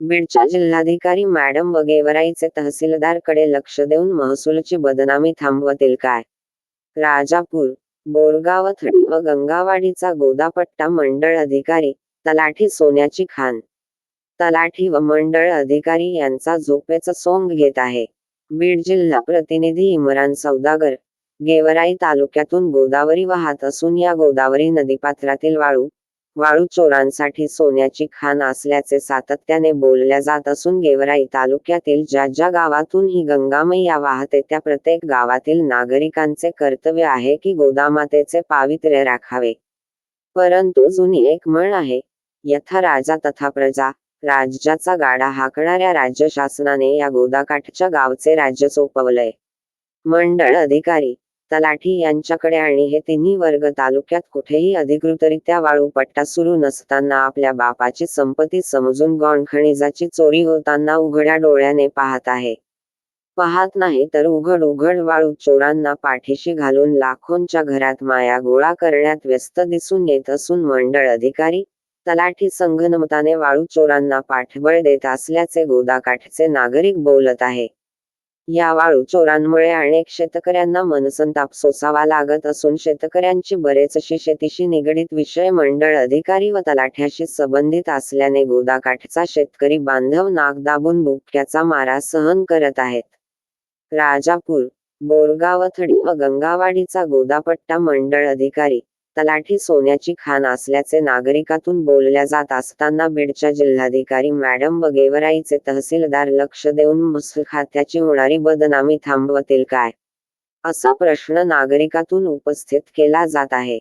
बीडच्या जिल्हाधिकारी मॅडम व गेवराईचे तहसीलदारकडे लक्ष देऊन महसूलची बदनामी थांबवतील काय? राजापूर बोरगाव व गंगावाडीचा गोदापट्टा मंडळ अधिकारी तलाठी सोन्याची खान. तलाठी व मंडळ अधिकारी यांचा झोपेचा सोंग घेत आहे. बीड जिल्हा प्रतिनिधी इम्रान सौदागर गेवराई तालुक्यातून गोदावरी वाहत असून या गोदावरी नदीपात्रातील वाळू वाळू चोरांसाठी सोन्याची खाण असल्याचे सातत्याने बोलल्या जात असून गेवराई तालुक्यातील ज्या ज्या गावातून ही गंगामैया वाहते त्या प्रत्येक गावातील नागरिकांचे कर्तव्य आहे की गोदामातेचे पावित्र्य राखावे. परंतु जुनी एक म्हण आहे यथा राजा तथा प्रजा राज्याचा गाडा हाकणाऱ्या राज्य शासनाने या गोदाकाठच्या गावचे राज्य सोपवलंय. मंडळ अधिकारी तलाठी यांच्याकडे आणि हे तिन्ही वर्ग तालुक्यात कुठेही अधिकृतरित्या वाळूपट्टा सुरू नसताना आपल्या बापाची संपत्ती समजून गौण खनिजाची चोरी होताना उघड्या डोळ्याने पाहत आहे. पाहत नाही तर उघड उघड वाळू चोरांना पाठीशी घालून लाखोंच्या घरात माया गोळा करण्यात व्यस्त दिसून येत असून मंडळ अधिकारी तलाठी संघनमताने वाळू चोरांना पाठबळ देत असल्याचे गोदाकाठचे नागरिक बोलत आहे. या वाळू चोरांमुळे अनेक शेतकऱ्यांना मनसंताप सोसावा लागत असून शेतकऱ्यांची बरेचशी शेतीशी निगडीत विषय मंडळ अधिकारी व तलाठ्याशी संबंधित असल्याने गोदाकाठचा शेतकरी बांधव नाक दाबून बुक्क्याचा मारा सहन करत आहेत. राजापूर बोरगावथडी व गंगावाडीचा गोदापट्टा मंडळ अधिकारी तलाठी सोन्याची खाण असल्याचे नागरिकातून बोलल्या जात असताना बीडच्या जिल्हाधिकारी मॅडम वगैवराईचे तहसीलदार लक्ष देऊन महसूल खात्याची होणारी बदनामी थांबवतील काय? असा प्रश्न नागरिकातून उपस्थित केला जात आहे.